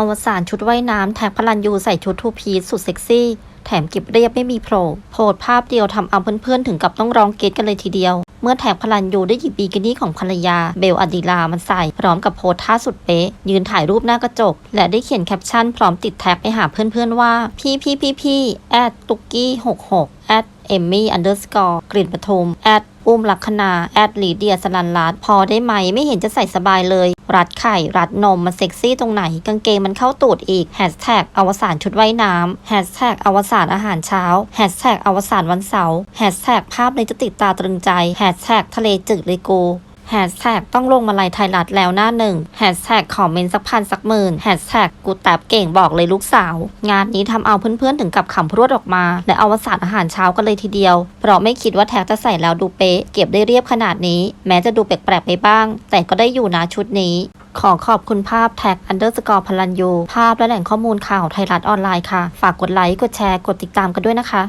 อวสานชุดว่ายน้ำแท็กพลันยูใส่ชุดทูพีซสุดเซ็กซี่ แถมเก็บเรียบไม่มีโผล่โพสภาพเดียวทำเอาเพื่อนๆ ถึงกับต้องร้องเกตกันเลยทีเดียว เมื่อแท็กพลันยูได้หยิบบีกินี่ของภรรยา เบลอดิลามันใส่ พร้อมกับโพสท่าสุดเป๊ะ ยืนถ่ายรูปหน้ากระจก และได้เขียนแคปชั่นพร้อมติดแท็กไปหาเพื่อนๆว่า พี่พี่พี่พี่แอดตุกกี้หกหกแอดเอมมี่อันเดอร์สกอร์กลิ่นปทุมแอดอุ้มลักษณาแอดลีเดียสลันรัตพอได้ไหมไม่เห็นจะใส่สบายเลย รัดไข่ รัดนม มันเซ็กซี่ตรงไหน กางเกงมันเข้าตูดอีกแฮชแท็กอวสานชุดว่ายน้ำแฮชแท็กอวสานอาหารเช้าแฮชแท็กอวสานวันเสาร์แฮชแท็กภาพในจะติดตาตรึงใจแฮชแท็กทะเลจืดเลยกู แฮชแท็กต้องลงมาลายไทยรัฐแล้วหน้าหนึ่งแฮชแท็กขอเมนสักพันสักหมื่นแฮชแท็กกูแตบเก่งบอกเลยลูกสาว งานนี้ทำเอาเพื่อนๆถึงกับขำพรวดออกมา และอวสานอาหารเช้ากันเลยทีเดียว เพราะไม่คิดว่าแท็กจะใส่แล้วดูเป๊ะ เก็บได้เรียบขนาดนี้ แม้จะดูแปลกๆไปบ้าง แต่ก็ได้อยู่นะชุดนี้ ขอขอบคุณภาพแท็กอันเดอร์สกอร์พลันยูภาพและแหล่งข้อมูลข่าวไทยรัฐออนไลน์ค่ะ ฝากกดไลค์กดแชร์กดติดตามกันด้วยนะคะ